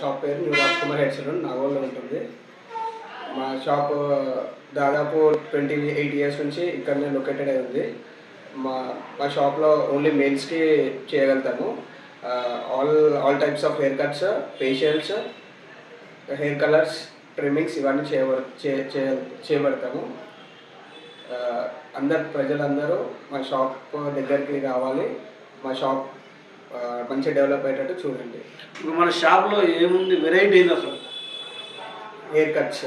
Shop పేరు new Rajkumar head నాగోల్లో ఉంటుంది. మా షాప్ దాదాపు ట్వంటీ ఎయిట్ ఇయర్స్ నుంచి ఇక్కడనే లొకేటెడ్ అయి ఉంది. మా మా షాప్లో ఓన్లీ మెయిల్స్కి చేయగలుగుతాము. All all types of hair cuts facials hair colours trimmings ఇవన్నీ చేయబడ చేయబడతాము. అందరు ప్రజలందరూ మా షాప్ దగ్గరికి రావాలి. మా షాప్ ఆ, మంచిగా డెవలప్ అయ్యేటట్టు చూడండి. ఇప్పుడు మన షాప్లో ఏముంది? వెరైటీ ఏంది అసలు? హెయిర్ కట్స్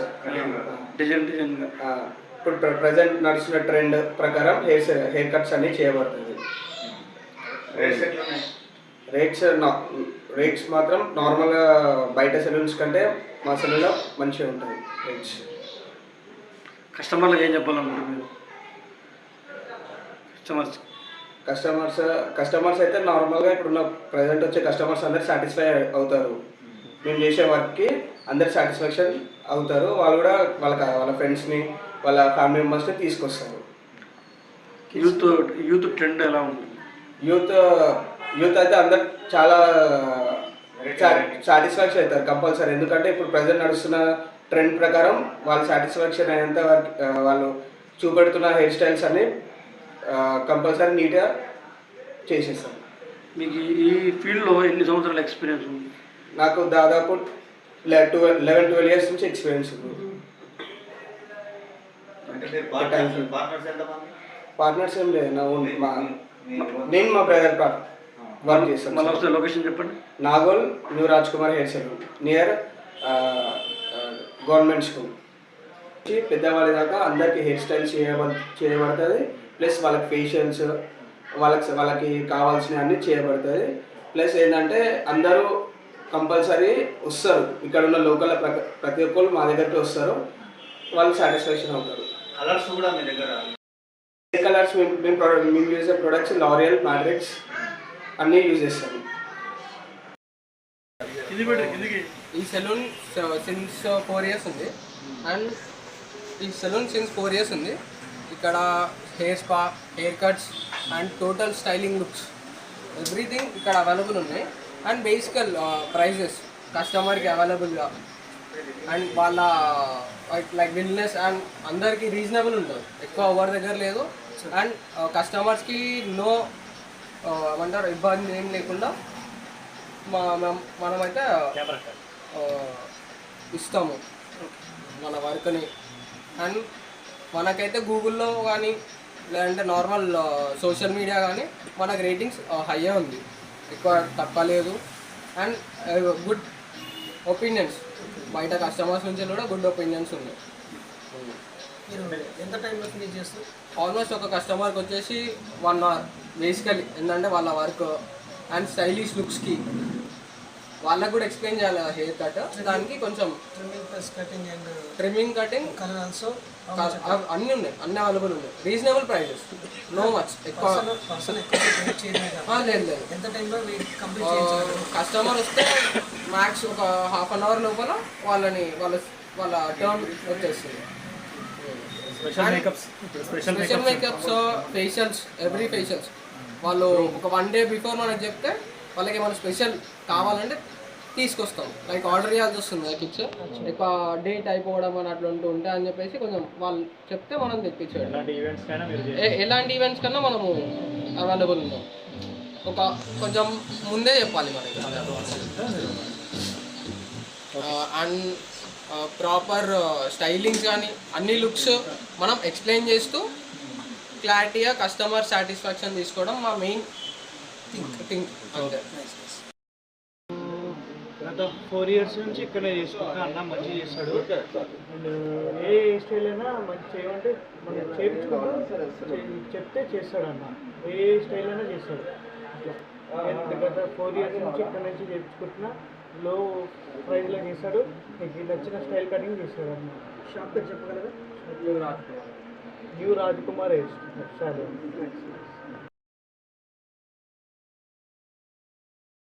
డిజైన్ డిజైన్గా ఆ, ఇప్పుడు ప్రజెంట్ నడుస్తున్న ట్రెండ్ ప్రకారం హెయిర్ హెయిర్ కట్స్ అన్నీ చేయబడుతుంది. రేట్స్ రేట్స్ మాత్రం నార్మల్గా బయట సెలూన్స్ కంటే మా సెలూన్లో మంచిగా ఉంటాయి రేట్స్ కస్టమర్లకు ఏం చెప్పాలనుకుంటారు మీరు? కస్టమర్స్ కస్టమర్స్ కస్టమర్స్ అయితే నార్మల్గా ఇప్పుడున్న ప్రజెంట్ వచ్చే కస్టమర్స్ అందరు సాటిస్ఫై అవుతారు. మేము చేసే వర్క్కి అందరు సాటిస్ఫాక్షన్ అవుతారు. వాళ్ళు కూడా వాళ్ళ వాళ్ళ ఫ్రెండ్స్ని వాళ్ళ ఫ్యామిలీ మెంబర్స్ని తీసుకొస్తారు. యూత్ యూత్ ట్రెండ్ ఎలా ఉంటుంది యూత్ యూత్ అయితే అందరు చాలా సాటిస్ఫాక్షన్ అవుతారు కంపల్సరీ ఎందుకంటే ఇప్పుడు ప్రజెంట్ నడుస్తున్న ట్రెండ్ ప్రకారం వాళ్ళు సాటిస్ఫాక్షన్ అయ్యేంత వరకు వాళ్ళు చూపెడుతున్న హెయిర్ స్టైల్స్ అన్ని కంపల్సరీ నీట్గా చేసేస్తాం మీకు ఈ ఫీల్డ్లో ఎన్ని సంవత్సరాల ఎక్స్పీరియన్స్ ఉంది? నాకు దాదాపు ట్వెల్వ్ లెవెన్ ట్వెల్వ్ ఇయర్స్ నుంచి ఎక్స్పీరియన్స్ ఉంది. పార్ట్నర్స్ ఏం లేదు నా ఓన్ మా నేను మా బ్రదర్ వర్క్ చేస్తాను. మళ్ళీ ఒకసారి లొకేషన్ చెప్పండి. Nagole new Raj Kumar hair salon near government school. పెద్దవాళ్ళ దాకా అందరికీ హెయిర్ స్టైల్ చేయబ చేయబడుతుంది. ప్లస్ వాళ్ళకి ఫేషియల్స్ వాళ్ళకి వాళ్ళకి కావాల్సినవి అన్నీ చేయబడుతుంది. ప్లస్ ఏంటంటే అందరూ కంపల్సరీ వస్తారు. ఇక్కడ ఉన్న లోకల్ ప్రతి ఒక్కరు మా దగ్గరికి వస్తారు. వాళ్ళు సాటిస్ఫాక్షన్ అవుతారు. కలర్స్ కూడా మీ దగ్గర? హెయిర్ కలర్స్ మేము మేము ప్రొడక్ట్ మేము యూజ్ చేసే ప్రొడక్ట్స్ లారియల్ మ్యాట్రిక్స్ అన్నీ యూజ్ చేస్తాము ఈ సెలూన్ సిన్స్ ఫోర్ ఇయర్స్ ఉంది. అండ్ ఈ సెలూన్ సిన్స్ ఫోర్ ఇయర్స్ ఉంది. ఇక్కడ hair spa hair cuts and total styling looks everything ఇక్కడ అవైలబుల్ ఉన్నాయి. అండ్ బేసికల్ ప్రైజెస్ కస్టమర్కి అవైలబుల్గా అండ్ వాళ్ళ లైక్ విల్నెస్ అండ్ అందరికీ రీజనబుల్ ఉంటుంది. ఎక్కువ ఎవరి దగ్గర లేదు. అండ్ కస్టమర్స్కి నో ఏమంటారు ఇబ్బంది ఏం లేకుండా మా మనమైతే ఆ, ఇస్తాము. మన వర్క్ని అండ్ మనకైతే గూగుల్లో కానీ లేదంటే నార్మల్ సోషల్ మీడియా కానీ మనకు రేటింగ్స్ హైయే ఉంది. ఎక్కువ తక్కువ లేదు అండ్ గుడ్ ఒపీనియన్స్ బయట కస్టమర్స్ నుంచి కూడా గుడ్ ఒపీనియన్స్ ఉన్నాయి. ఎంత టైంలో ఫినిష్ చేస్తారు? ఆల్మోస్ట్ ఒక కస్టమర్కి వచ్చేసి వన్ అవర్ బేసికలీ ఏంటంటే వాళ్ళ వర్క్ అండ్ స్టైలిష్ లుక్స్కి వాళ్ళకు కూడా ఎక్స్ప్లెయిన్ చేయాలి హెయిర్ కట్ దానికి కొంచెం trimming plus cutting and trimming cutting colour also అన్నీ ఉన్నాయి అన్నీ అవైలబుల్ ఉన్నాయి. రీజనబుల్ ప్రైజెస్ నో మచ్ ఎక్కువ లేదు లేదు. ఎంత టైంలో కస్టమర్ వస్తే మ్యాక్స్ ఒక హాఫ్ అన్ అవర్ లోపల వాళ్ళని వాళ్ళ వాళ్ళ టర్న్ వచ్చేస్తుంది. Special makeups facials every facials వాళ్ళు ఒక వన్ డే బిఫోర్ మనకు చెప్తే వాళ్ళకి ఏమైనా స్పెషల్ కావాలంటే తీసుకొస్తాం. లైక్ ఆర్డర్ చేయాల్సి వస్తుంది. ఆ కిట్స్ ఎక్కువ డేట్ అయిపోవడం అని అట్లా ఉంటూ అని చెప్పేసి కొంచెం వాళ్ళు చెప్తే మనం తెప్పించేయడం ఏ- ఎలాంటి ఈవెంట్స్ కన్నా మనము అవైలబుల్ ఉన్నాం. ఒక కొంచెం ముందే చెప్పాలి మనకి. అండ్ ప్రాపర్ స్టైలింగ్స్ కానీ అన్ని లుక్స్ మనం ఎక్స్ప్లెయిన్ చేస్తూ క్లారిటీగా కస్టమర్ సాటిస్ఫాక్షన్ తీసుకోవడం మా మెయిన్ థింక్ థింక్ అంతే. గత ఫోర్ ఇయర్స్ నుంచి ఇక్కడే చేసుకుంటా అన్న మంచిగా చేస్తాడు. అండ్ ఏ స్టైల్ అయినా మంచి చేయమంటే మనం చేయించుకుంటూ చెప్తే చేస్తాడు అన్న ఏ స్టైల్ అయినా చేస్తాడు. గత ఫోర్ ఇయర్స్ నుంచి ఇక్కడ నుంచి చేయించుకుంటున్నా లో ప్రైస్లో చేస్తాడు. మీకు నచ్చిన స్టైల్ కటింగ్ చేస్తాడు అన్న షాప్ పేరు చెప్పగలరా new Raj Kumar hair style.